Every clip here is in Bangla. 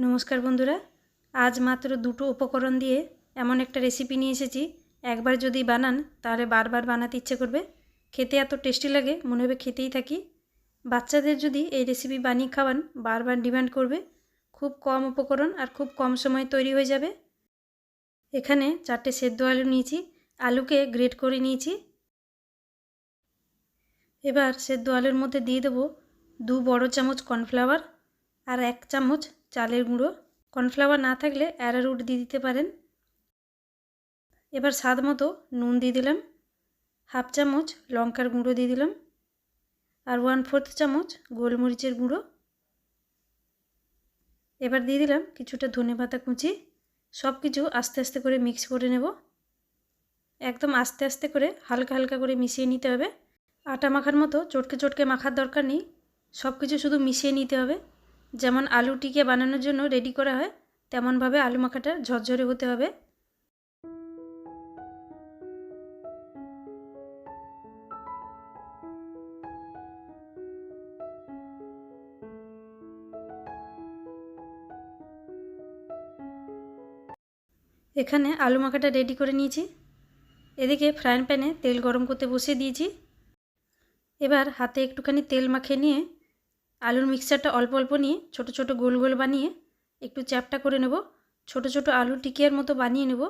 নমস্কার বন্ধুরা, আজ মাত্র দুটো উপকরণ দিয়ে এমন একটা রেসিপি নিয়ে এসেছি। একবার যদি বানান, তাহলে বারবার বানাতে ইচ্ছে করবে। খেতে এত টেস্টি লাগে, মনে হবে খেতেই থাকি। বাচ্চাদের যদি এই রেসিপি বানিয়ে খাওয়ান, বারবার ডিমান্ড করবে। খুব কম উপকরণ আর খুব কম সময় তৈরি হয়ে যাবে। এখানে চারটে সেদ্ধ আলু নিয়েছি, আলুকে গ্রেট করে নিয়েছি। এবার সেদ্ধ আলুর মধ্যে দিয়ে দেবো দু বড় চামচ কর্নফ্লাওয়ার আর এক চামচ চালের গুঁড়ো, কর্নফ্লাওয়ার না থাকলে অ্যারারুট দিয়ে দিতে পারেন। এবার স্বাদ মতো নুন দিয়ে দিলাম, হাফ চামচ লঙ্কার গুঁড়ো দিয়ে দিলাম আর ওয়ান ফোর্থ চামচ গোলমরিচের গুঁড়ো। এবার দিয়ে দিলাম কিছুটা ধনে পাতা কুচি সব কিছু আস্তে আস্তে করে মিক্স করে নেব। একদম আস্তে আস্তে করে হালকা হালকা করে মিশিয়ে নিতে হবে। আটা মাখার মতো চটকে চটকে মাখার দরকার নেই সব কিছু শুধু মিশিয়ে নিতে হবে। যেমন আলু টিকে বানানোর জন্য রেডি করা হয়, তেমনভাবে আলু মাখাটা ঝরঝরে হতে হবে। এখানে আলু মাখাটা রেডি করে নিয়েছি। এদিকে ফ্রাইং প্যানে তেল গরম করতে বসিয়ে দিয়েছি। এবার হাতে একটুখানি তেল মাখিয়ে নিয়ে আলুর মিক্সারটা অল্প অল্প নিয়ে ছোট ছোট গোল গোল বানিয়ে একটু চ্যাপটা করে নেব। ছোট ছোট আলু টিকিয়ার মতো বানিয়ে নেব।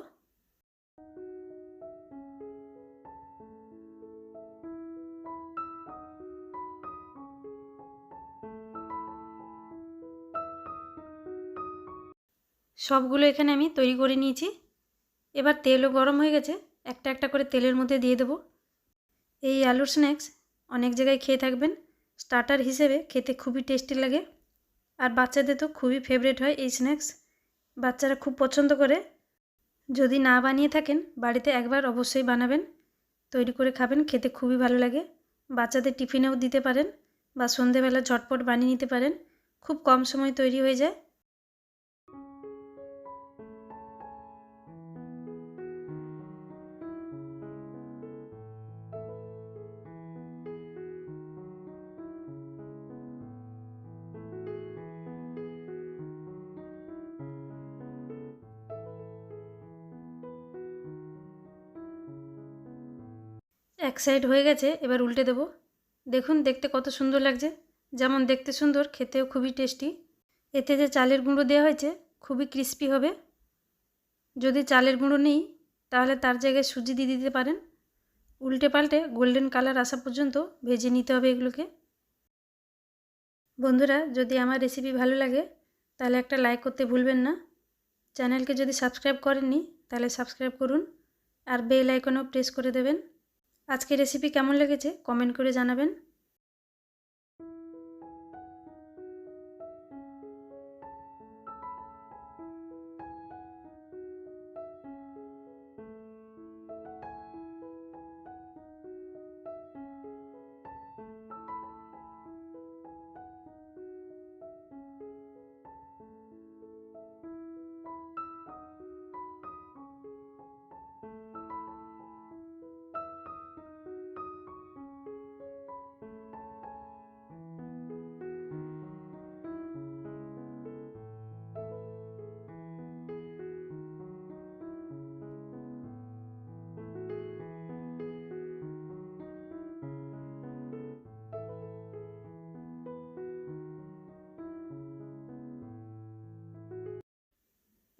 সবগুলো এখানে আমি তৈরি করে নিয়েছি। এবার তেলও গরম হয়ে গেছে। একটা একটা করে তেলের মধ্যে দিয়ে দেবো। এই আলুর স্ন্যাক্স অনেক জায়গায় খেয়ে থাকবেন। স্টার্টার হিসেবে খেতে খুবই টেস্টি লাগে। আর বাচ্চাদের তো খুবই ফেভারেট হয় এই স্ন্যাক্স বাচ্চারা খুব পছন্দ করে। যদি না বানিয়ে থাকেন, বাড়িতে একবার অবশ্যই বানাবেন। তৈরি করে খাবেন, খেতে খুবই ভালো লাগে। বাচ্চাদের টিফিনেও দিতে পারেন বা সন্ধেবেলা ঝটপট বানিয়ে নিতে পারেন। খুব কম সময় তৈরি হয়ে যায়। এক সাইড হয়ে গেছে, এবার উল্টে দেব। দেখুন, দেখতে কত সুন্দর লাগছে। যেমন দেখতে সুন্দর, খেতেও খুবই টেস্টি এতে যে চালের গুঁড়ো দেওয়া হয়েছে, খুবই ক্রিস্পি হবে। যদি চালের গুঁড়ো নেই, তাহলে তার জায়গায় সুজি দিয়ে দিতে পারেন। উল্টে পাল্টে গোল্ডেন কালার আসা পর্যন্ত ভেজে নিতে হবে এগুলোকে। বন্ধুরা, যদি আমার রেসিপি ভালো লাগে, তাহলে একটা লাইক করতে ভুলবেন না। চ্যানেলকে যদি সাবস্ক্রাইব করেননি, তাহলে সাবস্ক্রাইব করুন। আর বেল আইকনও প্রেস করে দেবেন। আজকে রেসিপি কেমন লেগেছে? কমেন্ট করে জানাবেন।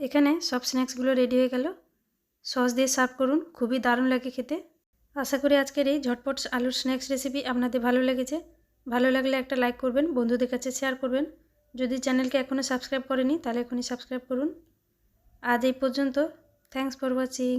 এখানে সব স্ন্যাক্সগুলো রেডি হয়ে গেল। সস দিয়ে সার্ভ করুন, খুবই দারুণ লাগে খেতে। আশা করি আজকের এই ঝটপট আলুর স্ন্যাক্স রেসিপি আপনাদের ভালো লেগেছে। ভালো লাগলে একটা লাইক করবেন, বন্ধুদের কাছে শেয়ার করবেন। যদি চ্যানেলকে এখনও সাবস্ক্রাইব করেনি, তাহলে এখনই সাবস্ক্রাইব করুন। আজ এই পর্যন্ত থ্যাংকস ফর ওয়াচিং।